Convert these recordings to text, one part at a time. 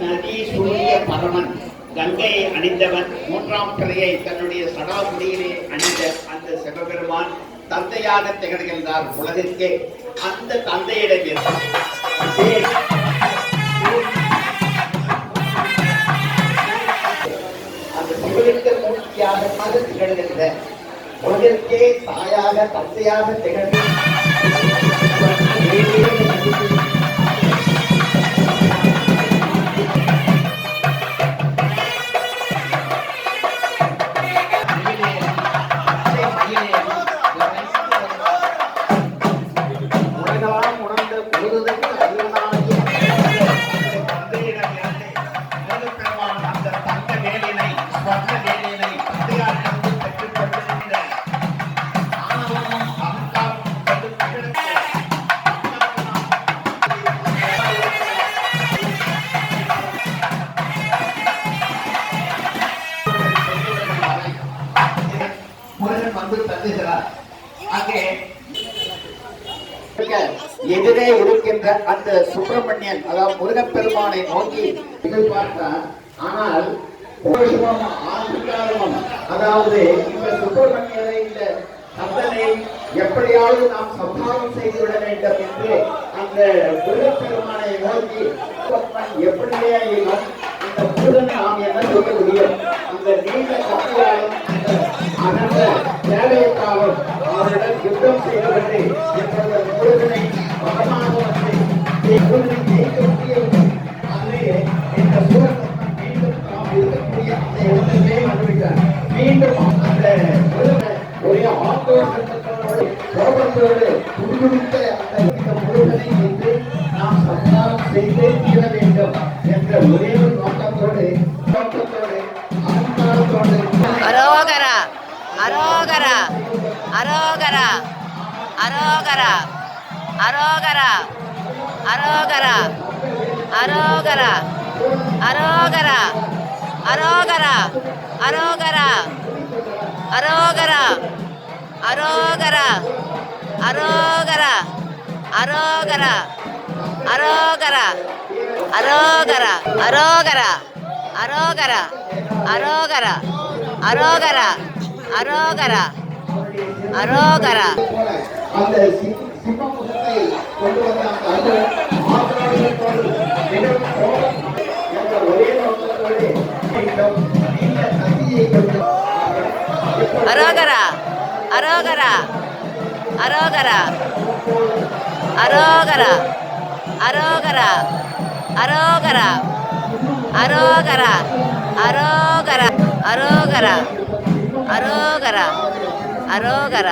நதி சூரிய பரமன் கங்கையை அணிந்தவன். மூன்றாம் பிறையை தன்னுடைய சடாமுடியிலே அணிந்த அந்த சிவபெருமான் தந்தையாக திகழ்கின்றார் உலகிற்கே. அந்த தந்தையிடம். அந்த சிவலிங்க மூர்த்தியாக திகழ்கின்ற உலகிற்கே தாயாக தந்தையாக திகழ்கின்ற கண்டு திகழ்ந்து முருகன் வந்து தந்துகிறார் அங்கே எதிரே இருக்கின்ற அந்த சுப்பிரமணியன் அதாவது முருகப்பெருமானை நோக்கி எதிர்பார்த்தார் ஆனால் கோஷமும் அதாவது இந்த சுப்பிரமணியனை இந்த சந்தனை எப்படியாவது நாம் சம்ஹாரம் செய்துவிட வேண்டும் என்று அந்த முருகப்பெருமானை நோக்கி எப்படியே ஆயினும் இந்த முருகனை நாம் என்ன சொல்ல முடியும்? அந்த நீண்ட கப்பலாலும் அந்த அகன்ற தேவையத்தாலும் அவரிடம் யுத்தம் செய்துவிட்டு எப்பொழுது ಸಂದರ್ಭದೊಳಗಡೆ ಹುಡುಗುಡುತ್ತೆ ಅಂತ ಹೇಳಿದ ಬೋಧನೆ ಇದ್ದು ನಾವು ಸಂಸಾರ ಸೇರಿಸೇ ತೀರಬೇಕು ಎಂದ್ರೆ ಒಡೆಯರು ನೋಟತೋಡೆ ನೋಟತೋಡೆ ಅಹಂಕಾರತೋಡೆ ಅರೋಗರ ಅರೋಗರ ಅರೋಗರ ಅರೋಗರ ಅರೋಗರ ಅರೋಗರ ಅರೋಗರ ಅರೋಗರ ಅರೋಗರ ಅರೋಗರ ಅರೋಗರ ಅರೋಗರ アローガラアローガラアローガラアローガラアローガラアローガラアローガラアローガラアローガラアローガラアローガラアローガラアローガラ。アローガラ。アローガラ。アローガラ。アローガラ。アローガラ。アローガラ。アローガラ。アローガラ。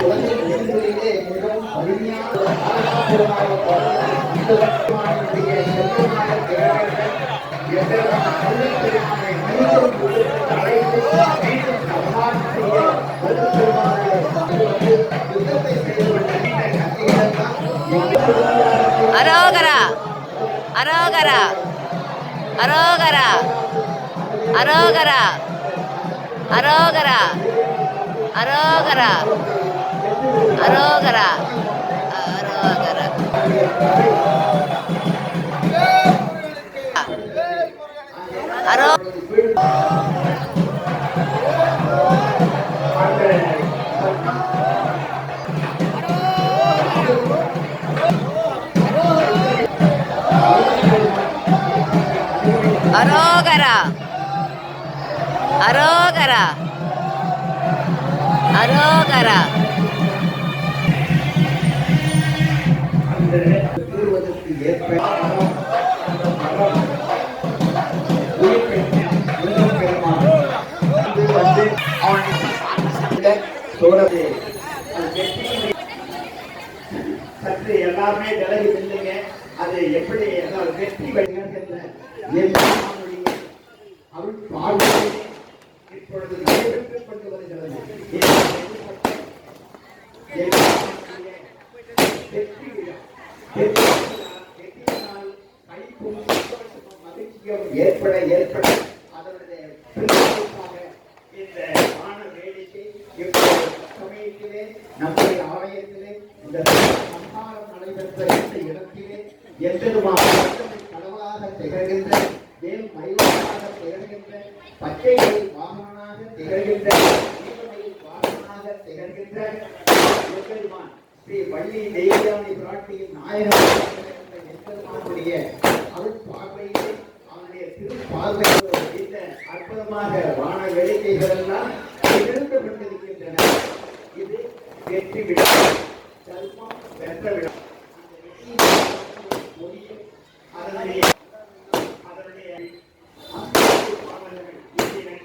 がら。あろうがらあろうがらあろうがらあろうがらあろうがらあろうがら அரோகரா. அரோகரா. சற்று எல்லாருமே விலகி நில்லுங்க. அது எப்படி வெற்றி வைக்கணும் தெரியல. நம்முடைய ஆலயத்திலே இந்த சம்ஹாரம் நடைபெற்ற இந்த இடத்திலே எம்பெருமான் கடவுளாக திகழ்கின்ற வேல் மயிலாக திகழ்கின்ற பச்சை மயில் வாகனாக திகழ்கின்ற நீலமயில் திகழ்கின்ற எம்பெருமான் ஸ்ரீ வள்ளி தெய்வானி பிராட்டியின் நாயகமாக எம்பெருமானுடைய அருள் பார்வையிலே அவனுடைய திருப்பார்வையோடு அற்புதமாக வான வேடிக்கைகள் எல்லாம் வெற்றி விழா தர்மம் வென்ற விழா அந்த வெற்றியின் ஒளியில் அதனுடைய அதனுடைய அஸ்திரத்து பாவனர்கள் இந்திரன்,